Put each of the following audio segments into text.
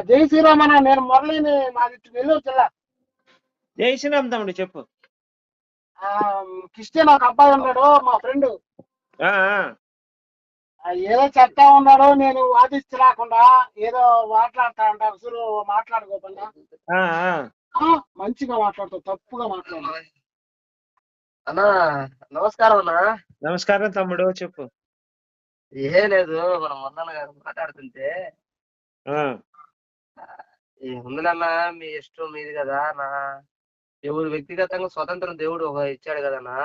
జై శ్రీరామ్ అన్న నేను మురళిని మాది నెల్లూరు జిల్లా. జై శ్రీరామ్ తమ్ముడు చెప్పు. ఆ, క్రిస్టియన్ ఒక అబ్బాయి ఉన్నాడు మా ఫ్రెండ్. ఆ, ఆ. ఏదో చెప్తా ఉన్నాడు నేను వాదిస్తూ రాకుండా ఏదో మాట్లాడతా అంట అసలు మాట్లాడుకోకుండా ఆ, ఆ. ఆ, మంచిగా మాట్లాడుతావు తప్పుగా మాట్లాడు అన్నా నమస్కారం అన్నా. నమస్కారం తమ్ముడు చెప్పు. ఏ లేదు మన మొన్న గారు మాట్లాడుతుంటే. ఆ, ఏముందిలన్నా మీ ఇష్టం మీది కదా నా ఎవరు వ్యక్తిగతంగా స్వతంత్రం దేవుడు ఒక ఇచ్చాడు కదన్నా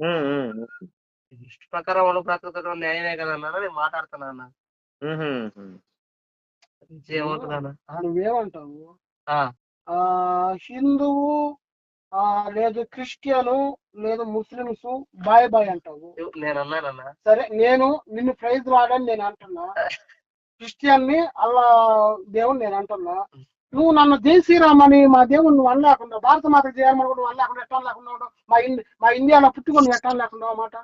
ఉమ్, ఇష్ట ప్రకారం వాళ్ళు బ్రతకడం న్యాయమే కదన్నా నేను మాట్లాడుతున్నా నువ్వేమంటావు? ఆ. ఆ, హిందువు లేదు క్రిస్టియను లేదు ముస్లిమ్స్ బాయ్ బాయ్ అంటావు. నేను అన్నానన్నా. సరే నేను నిన్ను ప్రైజ్ వాడని నేను అంటున్నా. క్రిస్టియన్ని అల్లా దేవుని నేను అంటున్నా. నువ్వు నన్ను జై మా దేవుడు నువ్వు అనలేకుండా భారత మాత చేయాలని కూడా నువ్వు అనలేకుండా ఎట్లా లేకుండా? మా ఇండి మా ఇండియాలో పుట్టుకొని ఎట్లా లేకుండా మాట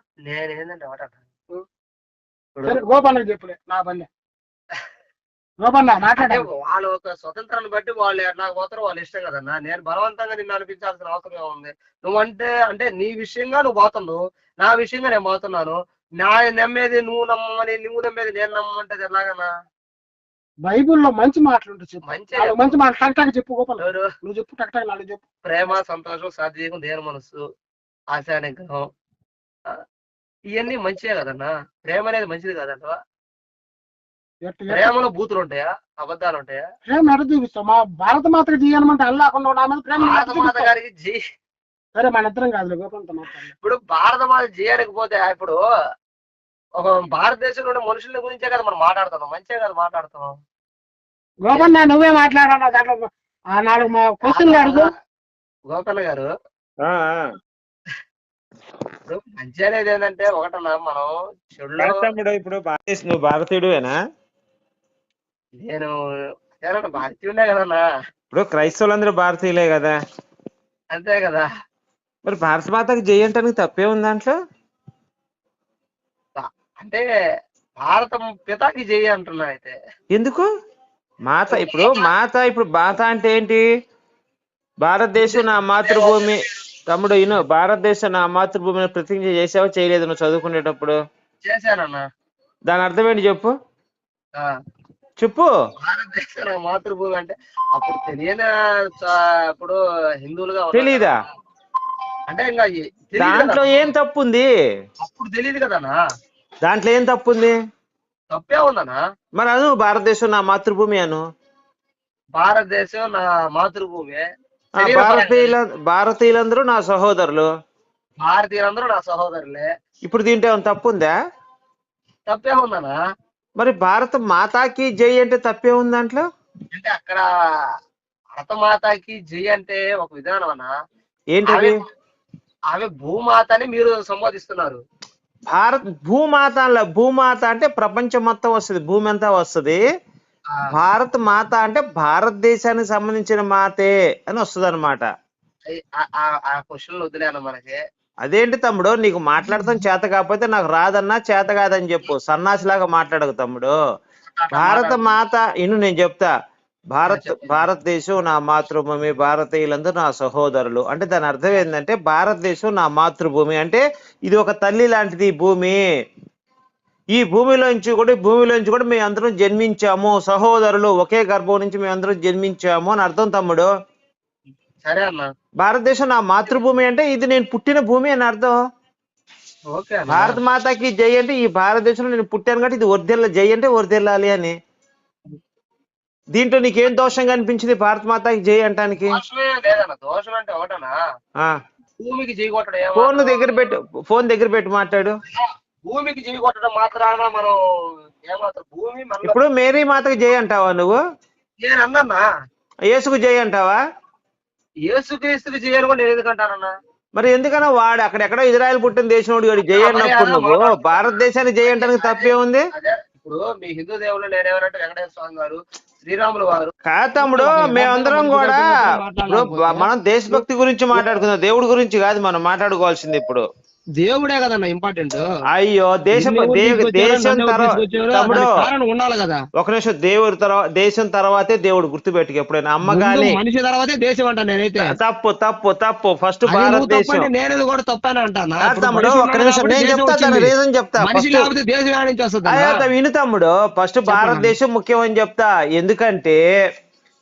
సరే గోపన్నకి చెప్పులే నా పల్లె. వాళ్ళ ఒక స్వతంత్రాన్ని బట్టి వాళ్ళు ఎట్లా పోతారో వాళ్ళ ఇష్టం కదన్నా. నేను బలవంతంగా నిన్ను అనిపించాల్సిన అవసరం ఏముంది? నువ్వంటే అంటే నీ విషయంగా నువ్వు పోతున్నావు. నా విషయంగా నేను పోతున్నాను. నా నమ్మేది నువ్వు నమ్మని నువ్వు నమ్మేది నేను నమ్మంటే ఎలాగన్నా బైబిల్లో మంచి మాటలు చెప్పు. మంచి మంచి మాటలు టక్ టక్ చెప్పు గోపాల. నువ్వు చెప్పు టక్ టక్ నాలుగు చెప్పు. ప్రేమ సంతోషం సాధ్యం దేని మనస్సు ఆశ నిగ్రహం ఆ, ఇవన్నీ మంచివే కదన్నా? ప్రేమ అనేది మంచిది కదంటవా? ఎట్ట ప్రేమలో బూతులు ఉంటాయా అబద్ధాలు ఉంటాయా ప్రేమ ఎడ చూపిస్తావు? మా భారత మాతకు చేయనమంటే అల్లాకుండా నా మీద ప్రేమ భారత మాత? గారికి జీ. సరే మన ఇద్దరం గోపాలతో మాట్లాడు ఇప్పుడు భారత మాత చేయకపోతే ఇప్పుడు ఒక భారతదేశంలో ఉండే మనుషుల గురించే కదా మనం మాట్లాడుతున్నాం. మంచిగా కదా మాట్లాడుతున్నాం. గోపన్న నువ్వే మాట్లాడాను దాంట్లో? ఆ నాలుగు మా క్వశ్చన్లు అడుగు గోకర్ణ గారు. ఇప్పుడు మంచి అనేది ఏంటంటే ఒకటన్నా మనం కాదు తమ్ముడు ఇప్పుడు భారతదేశ నువ్వు భారతీయుడువేనా? నేను ఏమన్నా భారతీయుడే కదన్నా. ఇప్పుడు క్రైస్తవులందరూ భారతీయులే కదా. అంతే కదా. మరి భారత మాతకి జై అంటానికి తప్పే ఉంది దాంట్లో అంటే భారతం పితాకి జయ అంటున్నా అయితే. ఎందుకు? మాత ఇప్పుడు మాత ఇప్పుడు మాత అంటే ఏంటి? భారతదేశం నా మాతృభూమి. తమ్ముడు ఇను భారతదేశం నా మాతృభూమిని ప్రతిజ్ఞ చేసావా చేయలేదు నువ్వు చదువుకునేటప్పుడు? చేశానన్నా. దాని అర్థం ఏంటి చెప్పు? చెప్పు. భారతదేశం మాతృభూమి అంటే అప్పుడు తెలియని ఇప్పుడు హిందువులుగా తెలీదా? కదా. అంటే ఇంకా దాంట్లో కదా. ఏం తప్పు ఉంది అప్పుడు తెలియదు కదనా దాంట్లో ఏం తప్పు ఉంది తప్పే ఉందనా మరి అను భారతదేశం నా మాతృభూమి అను. భారతదేశం నా మాతృభూమి. భారతీయుల భారతీయులందరూ నా సహోదరులు. భారతీయులందరూ నా సహోదరులే. ఇప్పుడు దీంట్లో ఏమైనా తప్పు ఉందా తప్పే ఉందనా మరి భారత మాతాకి జై అంటే తప్పే ఉంది దాంట్లో? అంటే అక్కడ భరతమాతకి జై అంటే ఒక విధానం అన్నా. ఏంటది ఆమె భూమాతని మీరు సంబోధిస్తున్నారు. భారత్ భూమాత. భూమాత అంటే ప్రపంచం మొత్తం వస్తుంది భూమి అంతా వస్తుంది. భారత్ మాత అంటే భారతదేశానికి సంబంధించిన మాతే అని వస్తుంది అనమాట ఆ క్వశ్చన్ వదిలేను మనకి. అదేంటి తమ్ముడు? నీకు మాట్లాడతాం చేత కాకపోతే నాకు రాదన్నా చేత కాదని చెప్పు. సన్నాసిలాగా మాట్లాడకు తమ్ముడు. భారత మాత ఇను నేను చెప్తా. భారత్ భారతదేశం నా మాతృభూమి భారతీయులందరూ నా సహోదరులు. అంటే దాని అర్థం ఏంటంటే భారతదేశం నా మాతృభూమి. అంటే ఇది ఒక తల్లి లాంటిది భూమి. ఈ భూమిలోంచి కూడా భూమిలోంచి కూడా మేము అందరం జన్మించాము. సహోదరులు ఒకే గర్భం నుంచి మేము అందరం జన్మించాము అని అర్థం తమ్ముడు? సరే అన్న. భారతదేశం నా మాతృభూమి అంటే ఇది నేను పుట్టిన భూమి అని అర్థం. భారత మాతకి జై అంటే ఈ భారతదేశంలో నేను పుట్టాను కాబట్టి ఇది వర్దిల్ల జై అంటే వర్దిల్లాలి అని. దీంట్లో నీకేం దోషం కనిపించింది భారత మాతకి జై అంటానికి? ఫోన్ దగ్గర పెట్టు ఫోన్ దగ్గర పెట్టి మాట్లాడు. భూమికి కొట్టడం మాత్రాన మనం భూమి ఇప్పుడు మేరీ మాతకి జై అంటావా నువ్వు? నేను అన్నా యేసుకు జై అంటావా? యేసుక్రీస్తుకి చేయను కూడా నేను ఎందుకంటానన్నా మరి ఎందుకన్నా వాడు అక్కడెక్కడో ఇజ్రాయెల్ పుట్టిన దేశం వాడు జై అన్నప్పుడు నువ్వు భారతదేశానికి జై అంటానికి తప్పే ఉంది ఇప్పుడు మీ హిందూ దేవుళ్ళు నేనేమనంటే వెంకటేశ్వర స్వామి గారు శ్రీరాములు వారు. కాదు తమ్ముడు మేమందరం కూడా మనం దేశభక్తి గురించి మాట్లాడుకుందాం. దేవుడి గురించి కాదు మనం మాట్లాడుకోవాల్సింది ఇప్పుడు. దేవుడే కదన్న ఇంపార్టెంట్ అయ్యో దేశం దేశం తర్వాత ఉండాలి కదా. ఒక నిమిషం దేవుడి తర్వాత దేశం తర్వాతే దేవుడు గుర్తుపెట్టుకు ఎప్పుడైనా. అమ్మ గాని మనిషి తర్వాతే దేశం అంటాను నేనైతే. తప్పు తప్పు తప్పు. ఫస్ట్ భారతదేశం. నేను కూడా తప్పని అంటాను తమ్ముడు ఒక నిమిషం. నేను చెప్తా రీజన్ చెప్తా. దేశం విను తమ్ముడు. ఫస్ట్ భారతదేశం ముఖ్యం అని చెప్తా. ఎందుకంటే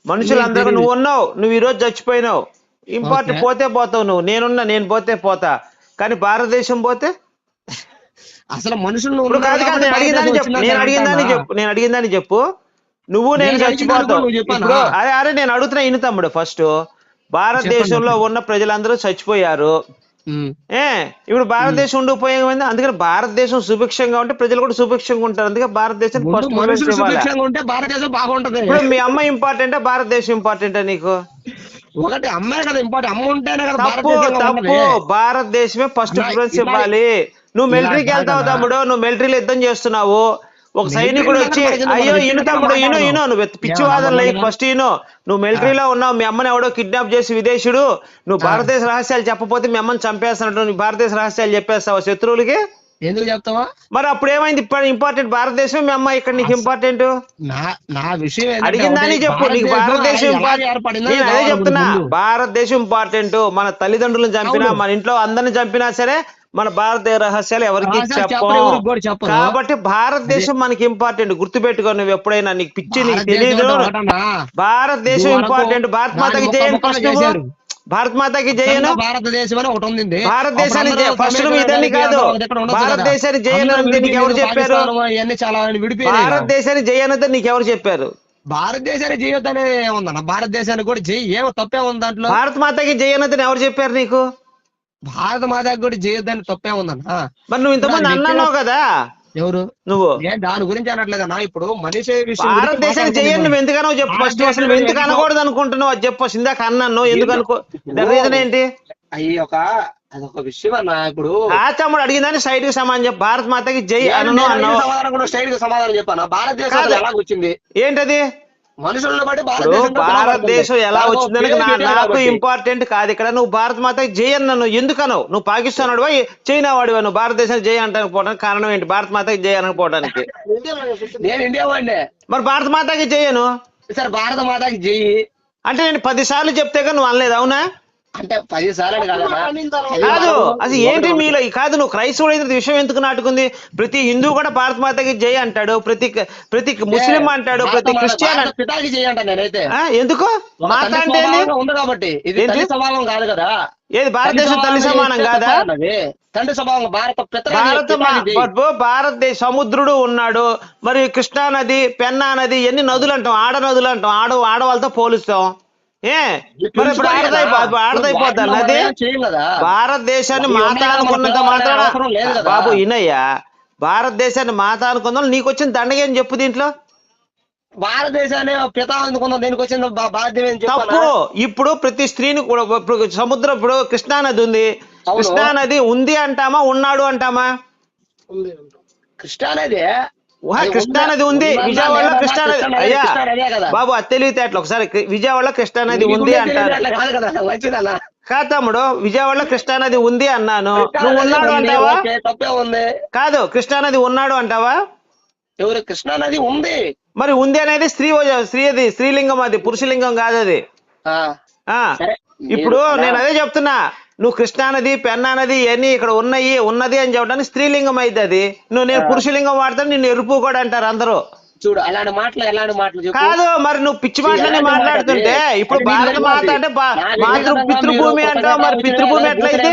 మనుషులందరూ. నువ్వు ఉన్నావు నువ్వు ఈ రోజు చచ్చిపోయినావు ఇంపార్టెంట్. పోతే పోతావు నువ్వు. నేనున్నా నేను పోతే పోతా. కానీ భారతదేశం పోతే అసలు మనుషులు ఇప్పుడు కాదు కాదు నేను అడిగిందని చెప్పు నేను అడిగిందని చెప్పు నేను చెప్పు. నువ్వు నేను చచ్చిపోతావు. నువ్వు? ఇప్పుడు అరే అరే నేను అడుగుతున్నా ఇను తమ్ముడు ఫస్ట్ భారతదేశంలో ఉన్న ప్రజలందరూ చచ్చిపోయారు. ఏ ఇప్పుడు భారతదేశం ఉండిపోయింది అందుకని భారతదేశం సుభిక్షంగా ఉంటే ప్రజలు కూడా సుభిక్షంగా ఉంటారు. అందుకే భారతదేశం బాగుంటది. ఇప్పుడు మీ అమ్మ ఇంపార్టెంటా భారతదేశం ఇంపార్టెంటా నీకు? ఒకటి అమ్మాయి కదా ఇంపార్టెంట్ అమ్మ ఉంటేనే కదా తప్పు. భారతదేశమే ఫస్ట్ ప్రిఫరెన్స్ ఇవ్వాలి నువ్వు మిలిటరీకి వెళ్తావు. తమ్ముడు నువ్వు మిలిటరీలో యుద్ధం చేస్తున్నావు ఒక సైనికుడు వచ్చి అయ్యో ఇను తమ్ముడు ఇను? ఇను నువ్వు పిచ్చి ఏమన్నా వాదన లైక్? ఫస్ట్ ఇను నువ్వు మిలిటరీలో ఉన్నావు మీ అమ్మని ఎవడో కిడ్నాప్ చేసి విదేశీయుడు నువ్వు. భారతదేశ రహస్యాలు చెప్పపోతే మీ అమ్మని చంపేస్తున్నట్టు భారతదేశ రహస్యాలు చెప్పేస్తావా శత్రువులకి ఎందుకు చెప్తావా? మరి అప్పుడు ఏమైంది ఇంపార్టెంట్ భారతదేశం మీ అమ్మ ఇక్కడ నీకు ఇంపార్టెంట్ నా నా విషయం అడిగిందని చెప్పు నీకు భారతదేశం నేను అదే చెప్తున్నా. భారతదేశం ఇంపార్టెంట్ మన తల్లిదండ్రులను చంపినా. మన ఇంట్లో అందరిని చంపినా సరే మన భారతదేశ రహస్యాలు ఎవరికి చెప్పం. కాబట్టి భారతదేశం మనకి ఇంపార్టెంట్ గుర్తుపెట్టుకో నువ్వు ఎప్పుడైనా నీకు పిచ్చి నీకు తెలియదు? భారతదేశం ఇంపార్టెంట్ భారత్ మాతకి దాన్ని భారత్ మాతకి జయను భారతదేశం అని. ఒకటి ఉంది అందరూ ఫస్ట్ ఇదని కాదు. భారతదేశాన్ని జయను నీకు ఎవరు చెప్పారు? చాలా. భారతదేశాన్ని జయనతో నీకు ఎవరు చెప్పారు? భారతదేశానికి చేయొద్దు అనేది ఏముందన్న భారతదేశానికి కూడా జై ఏమో తప్పే ఉంది దాంట్లో. భారత్ మాతకి జయనతని ఎవరు చెప్పారు నీకు? భారత మాతకి కూడా చేయొద్దని తప్పే ఉందన్న. మరి నువ్వు ఇంతమంది అన్నావు కదా. ఎవరు? నువ్వు. నేను దాని గురించి అనట్లేదన్నా ఇప్పుడు? మనిషి భారతదేశానికి జయన్ నువ్వు ఎందుకనో చెప్పు? ఫస్ట్ అసలు ఎందుకు అనకూడదు అనుకుంటున్నావు? అది చెప్పు ఇందాక అన్నాను. ఎందుకు అనుకో రీజన్ ఏంటి? అయ్యి ఒక అదొక విషయం అన్న ఇప్పుడు ఆ తమ్ముడు అడిగిందని సైడ్కి సమానం చెప్పు. భారత్ మాతకి జై నేను అనను అడిగిన అన్నావు. సమాధానం కూడా స్ట్రైట్గా సమాధానం చెప్పాను? భారతదేశం ఎలా వచ్చింది ఏంటది? మనుషులను బట్టి భారతదేశం ఎలా వచ్చిందని నాకు. ఇంపార్టెంట్ కాదు ఇక్కడ. నువ్వు భారత్ మాతకి జై అన్నాను ఎందుకనవు నువ్వు పాకిస్తాన్ వాడివా చైనా వాడివా? నువ్వు భారతదేశానికి జై అంటానికి పోవడానికి కారణం ఏంటి? భారత్ మాతకి జై అనకపోవడానికి నేను ఇండియా వాడినే. మరి భారత మాతకి జయను సరే భారత మాతకి జై. అంటే నేను పది సార్లు చెప్తే నువ్వు అనలేదు అవునా? అంటే పది సార్లు కాదు అసలు ఏంటి మీలో కాదు నువ్వు క్రైస్తవుడు అయితే విషయం ఎందుకు నాటుకుంది? ప్రతి హిందూ కూడా భారత మాతకి జై అంటాడు ప్రతి ప్రతి ముస్లిం అంటాడు ప్రతి క్రిస్టియన్ పితాకి జై అంట నేనైతే. ఎందుకు? మాత అంటే ఉంది కాబట్టి. ఇది స్వభావం కాదు కదా. ఏది భారతదేశం తల్లి సమానం కాదా? తండ్రి స్వభావం భారత భారత భారతదేశ సముద్రుడు ఉన్నాడు. మరి కృష్ణా నది పెన్నా నది ఎన్ని నదులు అంటాం? ఆడ నదులు అంటాం. ఆడ ఆడవాళ్ళతో పోలుస్తాం. ఏ? మరి ఇప్పుడు ఏం భారతదేశాన్ని మాత అనుకున్నంత. బాబు ఇనయ్యా భారతదేశాన్ని మాత అనుకుందాం నీకు వచ్చిన దండగ అని చెప్పు దీంట్లో? భారతదేశాన్ని పిత అందుకుందాం. దేనికి ఏం తప్పు. ఇప్పుడు ప్రతి స్త్రీని కూడా ఇప్పుడు సముద్రం ఇప్పుడు కృష్ణా నది ఉంది. అవును. కృష్ణా నది ఉంది అంటామా? ఉన్నాడు అంటామా? ఉంది అంటాం. కృష్ణ అనేది ఊహ, అది కృష్ణా ఉందా? నది ఉంది. ఉందా? విజయవాడలో లేదా? కృష్ణా నది కృష్ణా నది, అయ్యా. బాబు అది తెలివితేటలు ఒకసారి. కృ- విజయవాడలో కృష్ణా నది నీకు ఉంది అంటారు. కాదు కాదు. తమ్ముడు విజయవాడలో కృష్ణా నది ఉంది అన్నాను. నువ్వు ఉన్నాడు అంటావా? కాదు కృష్ణా నది ఉన్నాడు అంటావా? ఎవరు? కృష్ణా నది ఉంది. మరి ఉంది అనేది స్త్రీ స్త్రీ అది స్త్రీలింగం అది పురుషలింగం కాదు అది. ఇప్పుడు నేను అదే చెప్తున్నా. నువ్వు కృష్ణా నది పెన్నా నది ఇవన్నీ ఇక్కడ ఉన్నాయి ఉన్నది అని చెప్పడానికి స్త్రీలింగం అయితే అది. నువ్వు నేను పురుషలింగం వాడతాను నిన్ను ఎరుపు కూడా అంటారు అందరూ. చూడు అలాంటి మాటలు ఎలాంటి మాటలు చెప్పు కాదు మరి నువ్వు పిచ్చి మాటలని మాట్లాడుతుంటే? ఇప్పుడు భారత నీకు మాత. అంటే బా- నాకు మాతృ పితృభూమి అంటావు మరి పితృభూమి ఎట్లయితే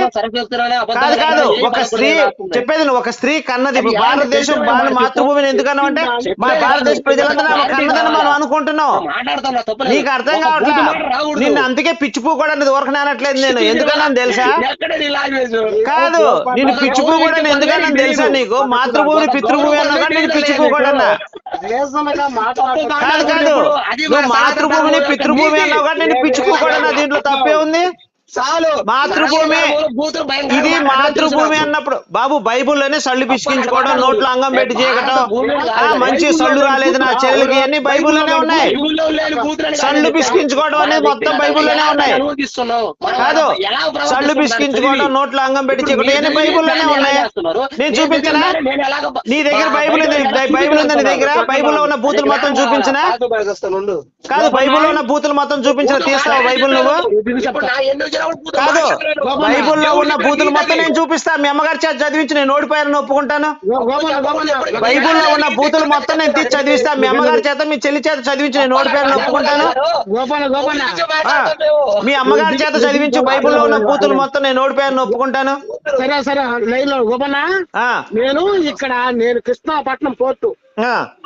కాదు కాదు ఒక స్త్రీ. చెప్పేది నువ్వు ఒక స్త్రీ కన్నది ఇప్పుడు భారతదేశం చెప్పు. మాతృభూమిని ఎందుకన్నావు అంటే మా చెప్పలేదు భారతదేశ. ప్రజలందరూ కన్నదని మనం. అనుకుంటున్నాం నీకు అర్థం ఒక కావట్లా బూతు మాట రాకూడదు. నిన్ను అందుకే పిచ్చిపూ కూడా అనట్లేదు నేను ఎందుకన్నా తెలుసా ఎక్కడ నీ లాంగ్వేజ్ కాదు నేను పిచ్చిపూ కూడా ఎందుకన్నా తెలుసా నీకు మాతృభూమి పితృభూమి అన్నా కానీ నేను పిచ్చిపూ కూడా మాతృభూమిని పితృభూమి అన్నావు కానీ నేను పిచ్చిపూ కూడా అన్నా దీంట్లో తప్పే ఉంది. చాలు. మాతృభూమి. ఇది మాతృభూమి. అన్నప్పుడు బాబు బైబుల్లోనే సళ్ళు పిసికించుకోవడం నోట్లో అంగం పెట్టి చేయకటం ఆ, మంచి సళ్ళు రాలేదు నా చెల్లెలకి అన్ని బైబుల్లోనే ఉన్నాయి సళ్ళు. పిసికించుకోవడం అనేది మొత్తం బైబిల్లోనే ఉన్నాయి. కాదు సళ్ళు పిసికించుకోవడం. నోట్లో అంగం పెట్టి చేయకటం అన్ని బైబుల్లోనే ఉన్నాయి? నేను చూపించనా నీ దగ్గర బైబిల్ బైబిల్ ఉందా నీ దగ్గర? బైబిల్లో ఉన్న బూతులు మొత్తం చూపించినా. కాదు బైబిల్లో ఉన్న బూతులు మొత్తం చూపించిన తీస్తావు బైబిల్ నువ్వు కాదు. బైబిల్లో ఉన్న బూతులు దగ్గర మొత్తం నేను చూపిస్తా. మీ అమ్మగారి చేత చదివించి నేను ఓడిపోయానని ఒప్పుకుంటాను. బైబిల్లో ఉన్న బూతులు మొత్తం నేను తీసి చదివిస్తా. మీ అమ్మగారి చేత మీ చెల్లి చేత చదివించి నేను ఓడిపోయానని ఒప్పుకుంటాను. మీ అమ్మగారి చేత చదివించి బైబిల్లో ఉన్న బూతులు మొత్తం నేను ఓడిపోయానని ఒప్పుకుంటాను. సరే సరే లైన్ నేను ఇక్కడ నేను కృష్ణాపట్నం పోర్టు.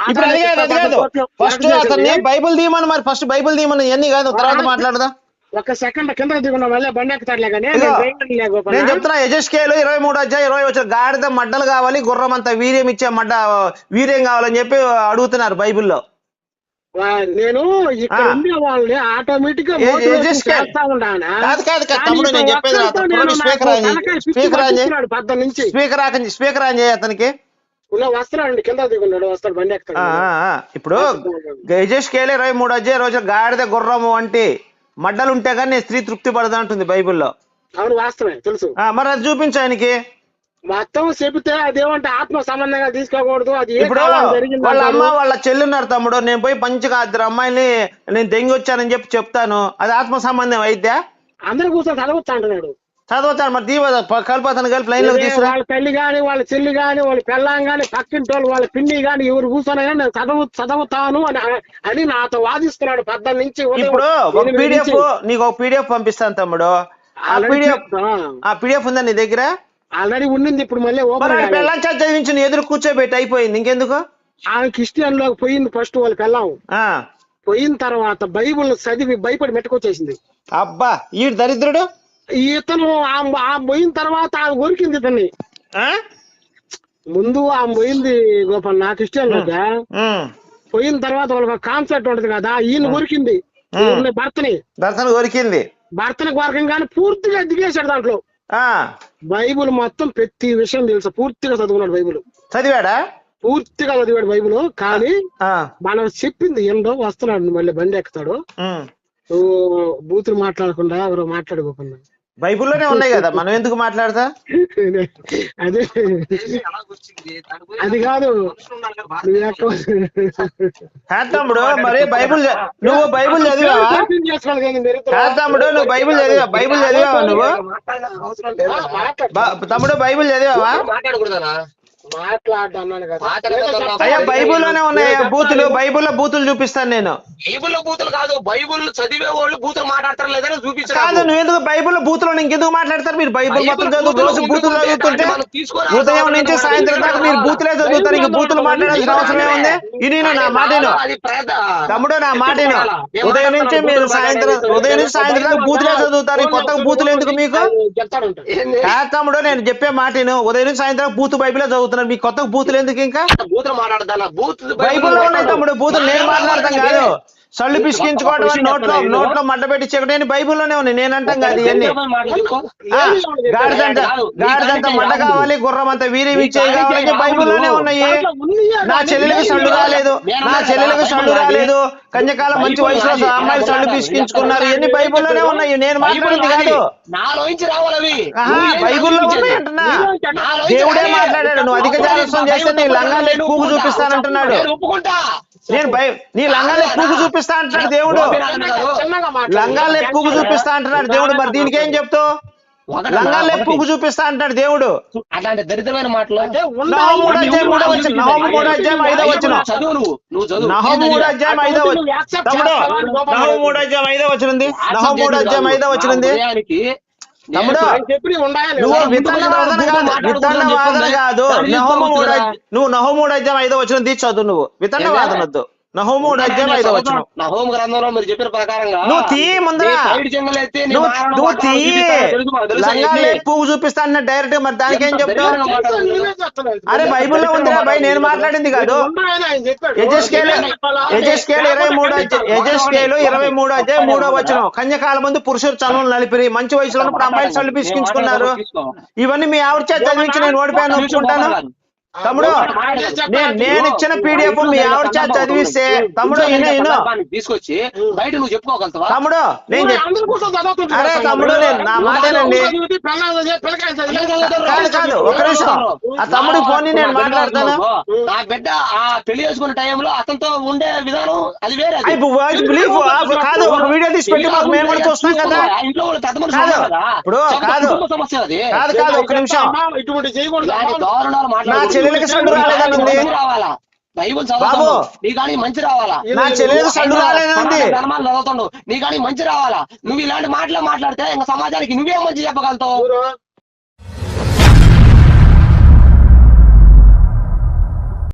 ఇప్పుడు అది కాదు అది కాదు. ఫస్ట్ అతన్ని బైబిల్ తీయమని మరి ఫస్ట్ బైబిల్ తీయమని ఇవన్నీ కాదు తర్వాత మాట్లాడదా? ఒక సెకండ్ కింద దిగున్నా మళ్ళీ బండి ఎక్కుతాడులే కానీ నేను చెప్తున్నా యజస్కేలు ఇరవై మూడు అధ్యాయ ఇరవై వచ్చిన గాడిద మడ్డలు కావాలి గుర్రం అంత వీర్యం ఇచ్చే మడ్డ వీర్యం కావాలని చెప్పి అడుగుతున్నారు బైబిల్లో. నేను ఇక్కడ. ఉండే వాళ్ళని ఆటోమేటిక్గా స్పీకర్ ఆన్ చేయి. స్పీకర్ స్పీకర్ స్పీకర్ అతనికి. ఇప్పుడు యజస్కేలు ఇరవై మూడు అధ్యాయ రోజు గాడిద గుర్రము వంటి మడ్డలు ఉంటే కానీ నేను స్త్రీ తృప్తి పడదా అంటుంది బైబిల్లో. అవును వాస్తవమే తెలుసు. ఆ, మరి అది చూపించు ఆయనకి. మొత్తం చెబితే అదేమంటే ఆత్మ సంబంధంగా తీసుకోకూడదు అది ఇప్పుడు వాళ్ళ అమ్మ. వాళ్ళ చెల్లున్నారు తమ్ముడు నేను పోయి పంచగా ఇద్దరు అమ్మాయిని నేను దెంగి వచ్చానని చెప్పి చెప్తాను. అది ఆత్మ సంబంధం అయితే? అందరూ కూర్చొని చదవచ్చు అంటున్నాడు. చదవచ్చాను మరి దీవ కలిపి కలిపి లైన్లోకి అదే తీసుకురా. వాళ్ళ తల్లి గాని వాళ్ళ చెల్లి గాని వాళ్ళ పెళ్ళాం గాని పక్కింటి వాళ్ళు వాళ్ళ పిన్ని గాని ఎవరు కూర్చొని నేను చదవు చదువుతాను అని అని నాతో వాదిస్తున్నాడు పెద్ద నుంచి ఇప్పుడు ఒక పీడిఎఫ్. నీకు ఒక పీడిఎఫ్ పంపిస్తాను తమ్ముడు. ఆ పీడిఎఫ్ ఆ, ఆ పీడిఎఫ్ ఉందా నీ దగ్గర? ఆల్రెడీ ఉండింది ఇప్పుడు మళ్ళీ ఓపెన్ పెళ్ళాం చదివించి నీ ఎదురు కూర్చోబెట్టి అయిపోయింది ఇంకెందుకు? ఆమె క్రిస్టియన్లోకి పోయింది ఫస్ట్ వాళ్ళ పెళ్ళాం. ఆ. పోయిన తర్వాత బైబుల్ చదివి భయపడి మెట్టుకొచ్చేసింది. అబ్బా ఈ దరిద్రుడు? ఇతను పోయిన తర్వాత ఆమె కొరికింది ఇతన్ని. ముందు ఆమె పోయింది గోపాల్ నా క్రిస్టియన్. పోయిన తర్వాత వాళ్ళకి కాన్సెప్ట్ ఉంటది కదా ఈయన కొరికింది. భర్తని. దర్శనం కొరికింది. భర్తని కొరకంగానే పూర్తిగా దిగేశాడు దాంట్లో. బైబుల్ మొత్తం ప్రతి విషయం తెలుసు పూర్తిగా చదువుకున్నాడు బైబుల్. చదివాడా? పూర్తిగా చదివాడు బైబుల్ కానీ మనం చెప్పింది ఏంటో వస్తున్నాడు మళ్ళీ బండి ఎక్కుతాడు. బూతులు మాట్లాడకుండా ఎవరో మాట్లాడుకోకుండా బైబిల్లోనే ఉన్నాయి కదా మనం ఎందుకు మాట్లాడతా? అదే. అది కాదు. తమ్ముడు మరి బైబిల్ నువ్వు బైబిల్ చదివావా? తమ్ముడు నువ్వు బైబిల్ చదివా బైబిల్ చదివావా నువ్వు? అవసరం లేదా? ఆ, మాట్లాడు. బ- తమ్ముడు బైబిల్ చదివావా? అయ్యా బైబిల్లోనే ఉన్నాయా? బూతులు బైబిల్లో బూతులు చూపిస్తాను నేను. బైబుల్ బూతులు కాదు బైబుల్ చదివే వాళ్ళు బూతులు మాట్లాడతారు లేదని చూపించారు కాదు నువ్వు ఎందుకు బైబిల్ బూతులు ఇంకెందుకు మాట్లాడతారు? మీరు బైబిల్ మొత్తం చదువు రోజు బూతులు చదువుతుంటే ఉదయం నుంచి సాయంత్రం దాకా మీరు బూతులే చదువుతారు. ఇంక బూతులు మాట్లాడాల్సిన అవసరం ఏముంది? ఇది నా మాటను తమ్ముడు నా మాటను ఉదయం నుంచి మీరు సాయంత్రం ఉదయం నుంచి సాయంత్రం దాకా బూతులే చదువుతారు. ఈ కొత్తగా బూతులు ఎందుకు మీకు? తమ్ముడు నేను చెప్పే మాటను ఉదయం నుంచి సాయంత్రం బూతు బైబిలే చదువుతున్నారు మీ కొత్తగా బూతులు ఎందుకు ఇంకా? బూతులు మాట్లాడదా బూత్ బైబిల్లో ఉన్నాయి తమ్ముడు బూతులు నేను మాట్లాడతాం కాదు. సళ్ళు పిసికించుకోవడం నోట్లో నోట్లో మడ్డ పెట్టి చెక్కడని బైబిల్లోనే ఉన్నాయి నేను అంటాం కాదు ఇవన్నీ. గాడిదంత గాడిదంత మడ్డ కావాలి గుర్రం అంత వీర్యం ఇచ్చేవి కావాలని బైబిల్లోనే ఉన్నాయి. నా చెల్లెలకు సళ్ళు రాలేదు. నా చెల్లెలకు సళ్ళు రాలేదు. కన్యకాలం మంచి వయసులో అమ్మాయిలు సళ్ళు పిసికించుకున్నారు. ఇవన్నీ బైబిల్లోనే ఉన్నాయి. నేను మాట్లాడింది కాదు. బైబిల్లో ఉన్నాయి అంటున్నా దేవుడే మాట్లాడాడు. నువ్వు అధిక జాగ్రత్తం చేస్తే నీ లంగాలే పూగు చూపిస్తానంటున్నాడు. నేను నీ లంగాలే పూగు చూపిస్తా అంటున్నాడు దేవుడు. లంగాలే పూగు చూపిస్తా అంటున్నాడు దేవుడు. మరి దీనికి ఏం చెప్తావు లంగాలే పూగు చూపిస్తా అంటాడు దేవుడు. అట్లాంటి దరిద్రమైన మాటలు అంటే ఉండాలి. నహోము మూడో అధ్యాయం మూడో వచ్చిన నహోము మూడో అధ్యాయం ఐదో వచ్చిన చదువు నువ్వు నువ్వు చదువు. నహోము మూడో అధ్యాయం ఐదో నువ్వు వచ్చిన accept తమ్ముడు చేస్తావా? అని గోపాల్ నహోము మూడో అధ్యాయం ఐదో వచ్చింది నహోము మూడో అధ్యాయం ఐదో వచ్చింది తమ్ముడు ఆయన చెప్పి ఉండాలి. నువ్వు లేదా? విత్తన వాదన కాదు విత్తన వాదన కాదు. నహోము మూడో నువ్వు నహోము మూడో అధ్యాయం ఐదో వచ్చిన తీసి చదువు నువ్వు. విత్తన వాదన వద్దు. అధ్యాయం ఐదో వచ్చిన నా హోమ్ గ్రంథంలో మీరు చెప్పిన ప్రకారంగా నువ్వు తీ ముందర. నువ్వు పువ్వు చూపిస్తా అన్న డైరెక్ట్ మరి దానికి ఏం చెప్తావు. అరే బైబిల్లో ఉందిరా భయ్ నేను మాట్లాడింది కాదు. యజస్కేలు ఇరవై మూడు యజస్కేలు ఇరవై మూడు అధ్యాయం మూడో వచ్చిన కన్యకాల ముందు పురుషులు చనువులు నలిపిరి మంచి వయసులో అమ్మాయిలు చల్లు పిసికించుకున్నారు ఇవన్నీ మీ ఆవిడ చేత చదివించి నేను ఓడిపోయాను ఒప్పుకుంటాను తమ్ముడు నేను నేను ఇచ్చిన పీడిఎఫ్ మీ ఆవిడ చేత చదివిస్తే తమ్ముడు తీసుకొచ్చి బయట నువ్వు చెప్పుకోగలుగుతావా? తమ్ముడు నేను అరే. తమ్ముడు నేను నా మాటేనండి కాదు కాదు ఒక నిమిషం. ఆ తమ్ముడి ఫోన్ నేను మాట్లాడతాను? నా బిడ్డ ఆ పెళ్ళి చేసుకునే టైంలో అతనితో ఉండే విధానం అది వేరే అది. బిలీఫ్ కాదు ఒక వీడియో తీసి పెట్టి మాకు మేము కూడా చూస్తాం కదా. ఆ ఇంట్లో మనుషులు కాదు. ఇప్పుడు కాదు. సమస్య అది. కాదు కాదు ఒక నిమిషం. ఇటువంటి చేయకూడదు. దారుణాలు మాట్లాడకూడదు. చెల్లెలికి సండు బైబుల్. చదువుతాడు. నీ కానీ మంచి రావాలా? నా చెల్లెలికి సండు రాలేదని ఉంది ధర్మాలు చదువుతాడు. నీ కానీ మంచి రావాలా? నువ్వు ఇలాంటి మాటలు మాట్లాడితే ఇంకా సమాజానికి నువ్వే మంచి చెప్పగలుగుతావు?